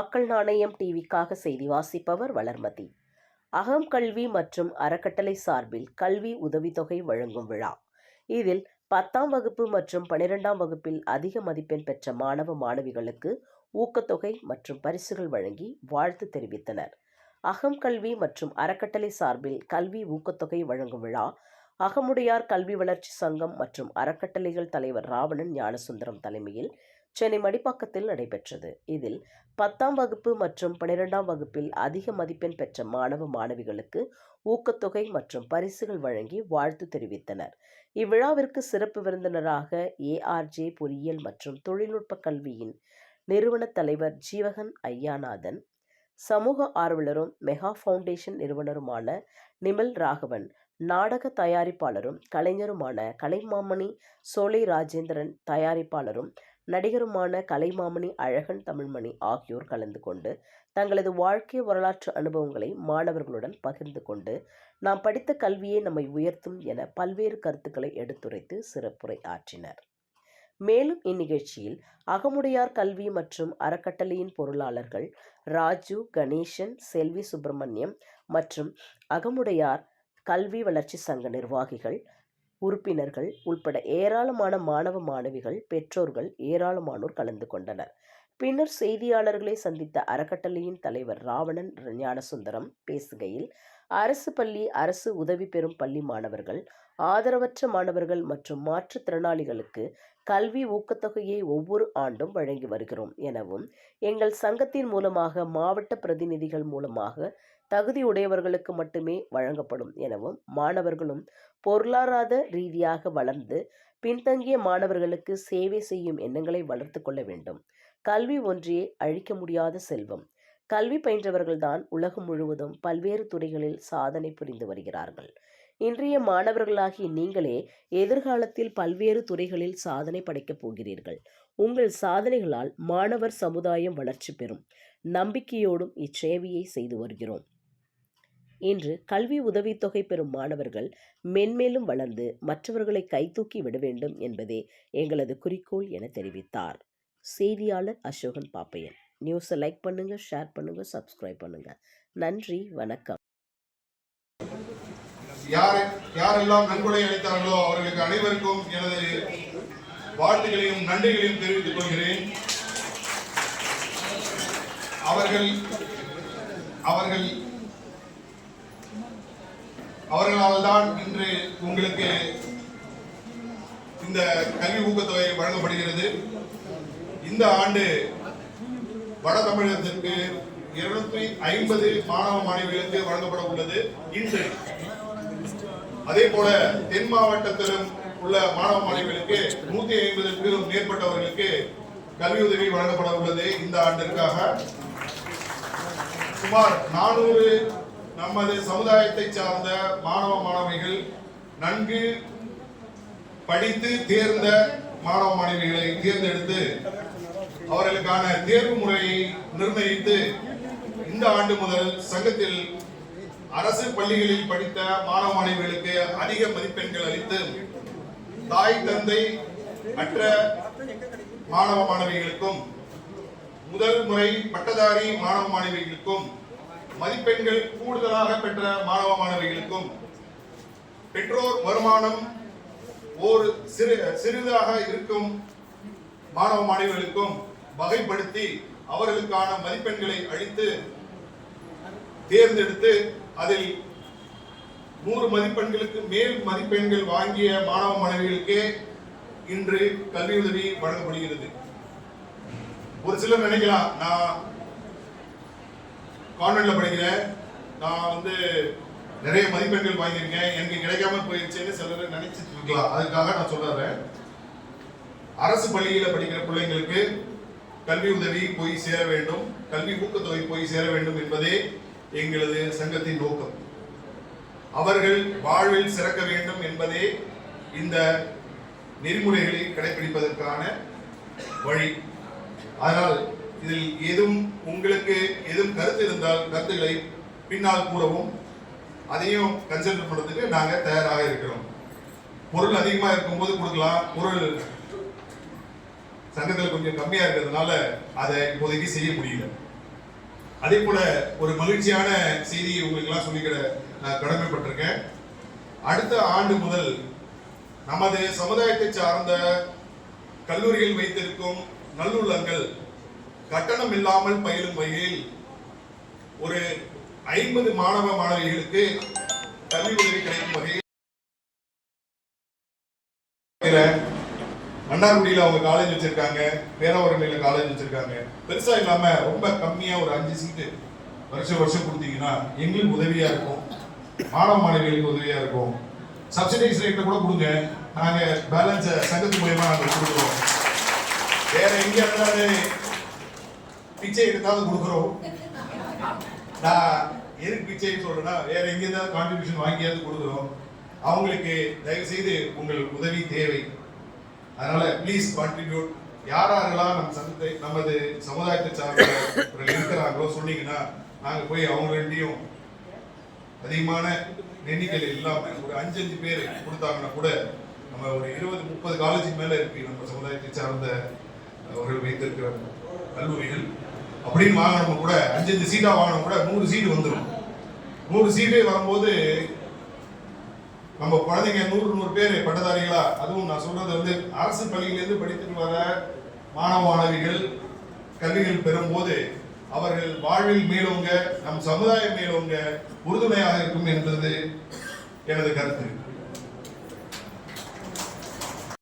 மக்கள் நாணயம் டிவிக்காக செய்தி வாசிப்பவர் வளர்மதி. அகம் கல்வி மற்றும் அறக்கட்டளை சார்பில் கல்வி உதவித்தொகை வழங்கும் விழா. இதில் பத்தாம் வகுப்பு மற்றும் பனிரெண்டாம் வகுப்பில் அதிக மதிப்பெண் பெற்ற மாணவ மாணவிகளுக்கு ஊக்கத்தொகை மற்றும் பரிசுகள் வழங்கி வாழ்த்து தெரிவித்தனர். அகம் கல்வி மற்றும் அறக்கட்டளை சார்பில் கல்வி ஊக்கத்தொகை வழங்கும் விழா. அகமுடையார் கல்வி வளர்ச்சி சங்கம் மற்றும் அறக்கட்டளைகள் தலைவர் ராவணன் ஞானசுந்தரம் தலைமையில் சென்னை மடிப்பாக்கத்தில் நடைபெற்றது. இதில் பத்தாம் வகுப்பு மற்றும் பனிரெண்டாம் வகுப்பில் அதிக மதிப்பெண் பெற்ற மாணவ மாணவிகளுக்கு ஊக்கத்தொகை மற்றும் பரிசுகள் வழங்கி வாழ்த்து தெரிவித்தனர். இவ்விழாவிற்கு சிறப்பு விருந்தினராக ஏஆர்ஜே பொறியியல் மற்றும் தொழில்நுட்ப கல்வியின் நிறுவன தலைவர் ஜீவகன் ஐயாநாதன் சமூக ஆர்வலரும் மெகா ஃபவுண்டேஷன் நிறுவனருமான நிமல் ராகவன் நாடக தயாரிப்பாளரும் கலைஞருமான கலைமாமணி சோலை ராஜேந்திரன் தயாரிப்பாளரும் நடிகருமான கலைமாமணி அழகன் தமிழ்மணி ஆகியோர் கலந்து கொண்டு தங்களது வாழ்க்கை வரலாற்று அனுபவங்களை மாணவர்களுடன் பகிர்ந்து கொண்டு நாம் படித்த கல்வியே நம்மை உயர்த்தும் என பல்வேறு கருத்துக்களை எடுத்துரைத்து சிறப்புரை ஆற்றினர். மேலும் இந்நிகழ்ச்சியில் அகமுடையார் கல்வி மற்றும் அறக்கட்டளையின் பொருளாளர்கள் ராஜு கணேசன் செல்வி சுப்பிரமணியம் மற்றும் அகமுடையார் கல்வி வளர்ச்சி சங்க நிர்வாகிகள் உறுப்பினர்கள் உள்பட ஏராளமான மாணவ மாணவிகள் பெற்றோர்கள் ஏராளமானோர் கலந்து கொண்டனர். பின்னர் செய்தியாளர்களை சந்தித்த அறக்கட்டளையின் தலைவர் ராவணன் ஞானசுந்தரம் பேசுகையில் அரசு பள்ளி அரசு உதவி பெறும் பள்ளி மாணவர்கள் ஆதரவற்ற மாணவர்கள் மற்றும் மாற்றுத்திறனாளிகளுக்கு கல்வி ஊக்கத்தொகையை ஒவ்வொரு ஆண்டும் வழங்கி வருகிறோம் எனவும் எங்கள் சங்கத்தின் மூலமாக மாவட்ட பிரதிநிதிகள் மூலமாக தகுதியுடையவர்களுக்கு மட்டுமே வழங்கப்படும் எனவும் மாணவர்களும் பொருளாதார ரீதியாக வளர்ந்து பின்தங்கிய மாணவர்களுக்கு சேவை செய்யும் எண்ணங்களை வளர்த்து கொள்ள வேண்டும். கல்வி ஒன்றியே அழிக்க முடியாத செல்வம். கல்வி பயின்றவர்கள்தான் உலகம் முழுவதும் பல்வேறு துறைகளில் சாதனை புரிந்து வருகிறார்கள். இன்றைய மாணவர்களாகிய நீங்களே எதிர்காலத்தில் பல்வேறு துறைகளில் சாதனை படைக்கப் போகிறீர்கள். உங்கள் சாதனைகளால் மாணவர் சமுதாயம் வளர்ச்சி பெறும். நம்பிக்கையோடும் இச்சேவையை செய்து வருகிறோம். இன்று கல்வி உதவித்தொகை பெறும் மாணவர்கள் மென்மேலும் வளர்ந்து மற்றவர்களை கைதூக்கி விட வேண்டும் என்பதே எங்களது குறிக்கோள் என தெரிவித்தார். செய்தியாளர் அசோகன் பாப்பையன். நியூஸை லைக் பண்ணுங்க ஷேர் பண்ணுங்க சப்ஸ்கிரைப் பண்ணுங்க. நன்றி வணக்கம். யார் யாரெல்லாம் நன்கொடை அளித்தார்களோ அவர்களுக்கு அனைவருக்கும் எனது வாழ்த்துகளையும் நன்றிகளையும் தெரிவித்துக் கொள்கிறேன். அவர்கள் அவர்கள் அவர்களால் தான் இன்று உங்களுக்கு இந்த கல்வி ஊக்கத்தொகை வழங்கப்படுகிறது. இந்த ஆண்டு வட தமிழகத்திற்கு இருநூத்தி ஐம்பது மாணவ மாணவிகளுக்கு வழங்கப்பட உள்ளது. இன்று அதே போல தென் மாவட்டத்திலும் உள்ள மாணவ மாணவிகளுக்கு நூத்தி ஐம்பதுக்கும் மேற்பட்டவர்களுக்கு கல்வி உதவி வழங்கப்பட உள்ளது இந்த ஆண்டிற்காக. சுமார் நானூறு நமது சமுதாயத்தை சார்ந்த மாணவ மாணவிகள் நன்கு படித்து தேர்ந்த மாணவ மாணவிகளை தேர்ந்தெடுத்து அவர்களுக்கான தேர்வு முறையை நிர்ணயித்து இந்த ஆண்டு முதல் சங்கத்தில் அரசு பள்ளிகளில் படித்த மாணவ மாணவிகளுக்கு அதிக மதிப்பெண்கள் அளித்து தாய் தந்தை அற்ற மாணவ மாணவிகளுக்கும் முதல் முறை பட்டதாரி மாணவ மாணவிகளுக்கும் மதிப்பெண்கள் கூடுதலாக பெற்ற மாணவ மாணவிகளுக்கும் பெற்றோர் வருமானம் ஒரு சிறு சிறிதாக இருக்கும் மாணவ மாணவிகளுக்கும் வகைப்படுத்தி அவர்களுக்கான மதிப்பெண்களை அளித்து தேர்ந்தெடுத்து அதில் நூறு மதிப்பெண்களுக்கு மேல் மதிப்பெண்கள் வாங்கிய மாணவ மாணவிகளுக்கே இன்று கல்வி உதவி வழங்கப்படுகிறது. ஒரு சிலர் நினைக்கலாம் நான் கான்வென்ட்ல படிக்கிறேன் நான் வந்து நிறைய மதிப்பெண்கள் வாங்கியிருக்கேன் எனக்கு கிடைக்காம போயிடுச்சேன்னு சிலர் நினைச்சிட்டு இருக்கலாம். அதுக்காக நான் சொல்றேன். அரசு பள்ளியில படிக்கிற பிள்ளைங்களுக்கு கல்வி உதவி போய் சேர வேண்டும். கல்வி ஊக்கத்தொகை போய் சேர வேண்டும் என்பதே எங்களது சங்கத்தின் நோக்கம். அவர்கள் வாழ்வில் சிறக்க வேண்டும் என்பதே இந்த நெறிமுறைகளை கடைபிடிப்பதற்கான வழி. அதனால் இதில் எதுவும் உங்களுக்கு எதுவும் கருத்து இருந்தால் கருத்துக்களை பின்னால் கூறவும் அதையும் கன்சிடர் பண்ணுறதுக்கு நாங்கள் தயாராக இருக்கிறோம். பொருள் அதிகமாக இருக்கும்போது கொடுக்கலாம். பொருள் சங்கத்தில் கொஞ்சம் கம்மியாக இருக்கிறதுனால அதை இப்போதைக்கு செய்ய முடியல. அதே போல ஒரு மகிழ்ச்சியான செய்தியை உங்களுக்கு எல்லாம் சொல்லிக்கிற நான் கடமைப்பட்டிருக்கேன். அடுத்த ஆண்டு முதல் நமது சமுதாயத்தை சார்ந்த கல்லூரியில் வைத்திருக்கும் நல்லுள்ளங்கள் கட்டணம் இல்லாமல் பயிலும் வகையில் ஒரு ஐம்பது மாணவ மாணவிகளுக்கு கல்வி உதவி கிடைக்கும் வகையில் மன்னார்குடியில் அவங்க காலேஜ் வச்சுருக்காங்க பேராவரணியில் காலேஜ் வச்சுருக்காங்க. பெருசாக இல்லாமல் ரொம்ப கம்மியாக ஒரு அஞ்சு சீட்டு வருஷம் வருஷம் கொடுத்தீங்கன்னா எங்களுக்கு உதவியாக இருக்கும். மாணவ மாணவிகளுக்கு உதவியாக இருக்கும். சப்சிடைஸ் ரேட்டில் கூட கொடுங்க. நாங்கள் பேலன்ஸை சங்கத்து மூலயமா நாங்கள் கொடுக்குறோம். வேற எங்கே இருந்தாலும் பிச்சை எடுத்தாவது கொடுக்குறோம். நான் எதுக்கு பிச்சைன்னு சொல்கிறேன்னா வேற எங்கே இருந்தாவது கான்ட்ரிபியூஷன் வாங்கியாவது கொடுக்குறோம். அவங்களுக்கு தயவுசெய்து உங்களுக்கு உங்கள் உதவி தேவை. அதனால ப்ளீஸ் கான்ட்ரிபியூட் யார் யாரெல்லாம் நம்ம சமூகத்தை நமது சமுதாயத்தை சார்ந்த இருக்கிறாங்களோ சொன்னீங்கன்னா நாங்கள் போய் அவங்கள்ட்டையும் அதிகமான எண்ணிக்கையில் இல்லாமல் ஒரு அஞ்சு அஞ்சு பேர் கொடுத்தாங்கன்னா கூட நம்ம ஒரு இருபது முப்பது காலேஜுக்கு மேலே இருக்கு நம்ம சமுதாயத்தை சார்ந்த அவர்கள் வைத்திருக்கிற கல்லூரிகள். அப்படின்னு வாங்கினவங்க கூட அஞ்சு அஞ்சு சீட்டாக வாங்கினவங்க கூட நூறு சீட்டு வந்துடும் நூறு சீட்டு வரும்போது நம்ம குழந்தைங்க நூறு நூறு பேர் பட்டதாரிகளா அதுவும் நான் சொல்றது வந்து அரசு பள்ளியிலிருந்து படித்துட்டு வர மாணவ மாணவிகள் கல்விகள் பெறும்போது அவர்கள் வாழ்வில் மேலோங்க நம் சமுதாயம் மேலோங்க உறுதுணையாக இருக்கும் என்பது எனது கருத்து.